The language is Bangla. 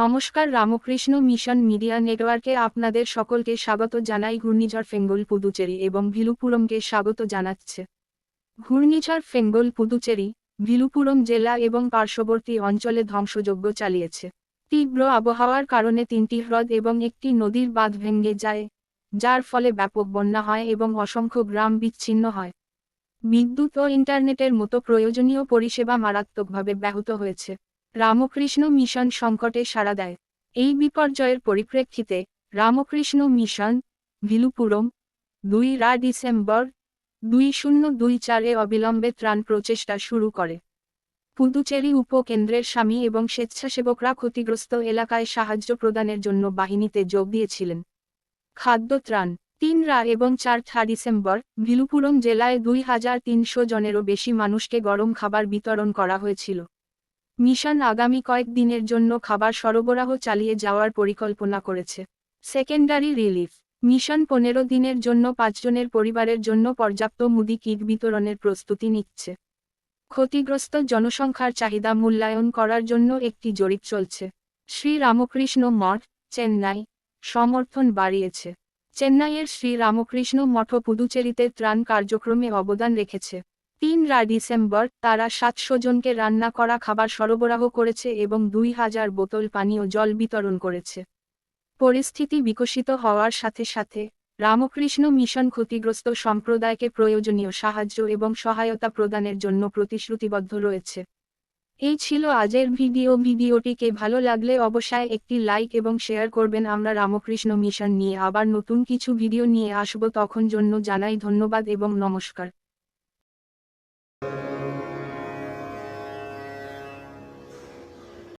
নমস্কার রামকৃষ্ণ মিশন মিডিয়া নেটওয়ার্কে আপনাদের সকলকে স্বাগত জানাই। ঘূর্ণিঝড় ফেঙ্গল পুদুচেরি এবং ভিলুপুরমকে স্বাগত জানাচ্ছে। ঘূর্ণিঝড় ফেঙ্গল পুদুচেরি, ভিলুপুরম জেলা এবং পার্শ্ববর্তী অঞ্চলে ধ্বংসযজ্ঞ চালিয়েছে। তীব্র আবহাওয়ার কারণে তিনটি হ্রদ এবং একটি নদীর বাঁধ ভেঙে যায়, যার ফলে ব্যাপক বন্যা হয় এবং অসংখ্য গ্রাম বিচ্ছিন্ন হয়। বিদ্যুৎ ও ইন্টারনেটের মতো প্রয়োজনীয় পরিষেবা মারাত্মকভাবে ব্যাহত হয়েছে। রামকৃষ্ণ মিশন সংকটে সাড়া দেয়। এই বিপর্যয়ের পরিপ্রেক্ষিতে রামকৃষ্ণ মিশন, ভিলুপুরম, দুই রা ডিসেম্বর, দুই শূন্য দুই চারে অবিলম্বে ত্রাণ প্রচেষ্টা শুরু করে। পুদুচেরি উপকেন্দ্রের স্বামী এবং স্বেচ্ছাসেবকরা ক্ষতিগ্রস্ত এলাকায় সাহায্য প্রদানের জন্য বাহিনীতে যোগ দিয়েছিলেন। খাদ্য ত্রাণ, তিন রা এবং চার থা ডিসেম্বর, ভিলুপুরম জেলায় দুই হাজার তিনশো জনেরও বেশি মানুষকে গরম খাবার বিতরণ করা হয়েছিল। মিশন আগামী কয়েক দিনের জন্য খাবার সরবরাহ চালিয়ে যাওয়ার পরিকল্পনা করেছে। Secondary relief. মিশন পনেরো দিনের জন্য পাঁচজনের পরিবারের জন্য পর্যাপ্ত মুদি কিট বিতরণের প্রস্তুতি নিচ্ছে। ক্ষতিগ্রস্ত জনসংখ্যার চাহিদা মূল্যায়ন করার জন্য একটি জরিপ চলছে। শ্রী রামকৃষ্ণ মঠ, চেন্নাই। সমর্থন বাড়িয়েছে। চেন্নাইয়ের শ্রী রামকৃষ্ণ মঠ পুদুচেরিতে ত্রাণ কার্যক্রমে অবদান রেখেছে। তিন রা ডিসেম্বর তারা সাতশো জনকে রান্না করা খাবার সরবরাহ করেছে এবং দুই হাজার বোতল পানীয় জল বিতরণ করেছে। পরিস্থিতি বিকশিত হওয়ার সাথে সাথে রামকৃষ্ণ মিশন ক্ষতিগ্রস্ত সম্প্রদায়কে প্রয়োজনীয় সাহায্য এবং সহায়তা প্রদানের জন্য প্রতিশ্রুতিবদ্ধ রয়েছে। এই ছিল আজের ভিডিও। ভিডিওটিকে ভালো লাগলে অবশ্যই একটি লাইক এবং শেয়ার করবেন। আমরা রামকৃষ্ণ মিশন নিয়ে আবার নতুন কিছু ভিডিও নিয়ে আসব। তখন জন্য জানাই ধন্যবাদ এবং নমস্কার।